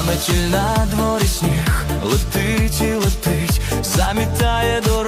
Заметіль на дворі сніг, летить і летить, замітає дороги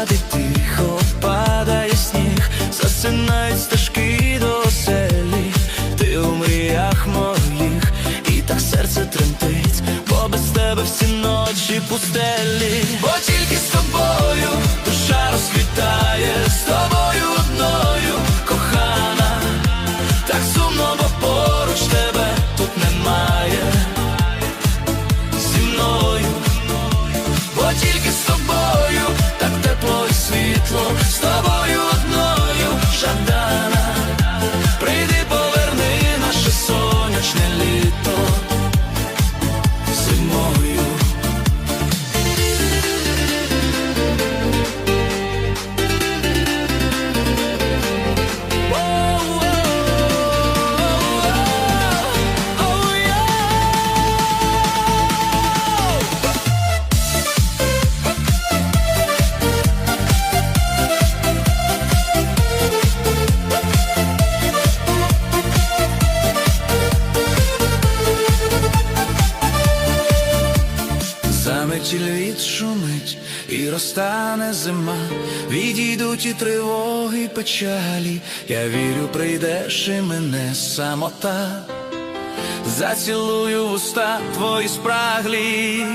сади тихо падає сніг, засинають стежки до оселі, ти у мріях моїх, і так серце тремтить, бо без тебе всі ночі пустелі, Заметіль відшумить і розтане зима, відійдуть і тривоги, і печалі. Я вірю, прийдеш і мене самота, зацілую в уста твої спраглі.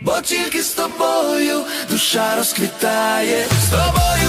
Бо тільки з тобою душа розквітає, з тобою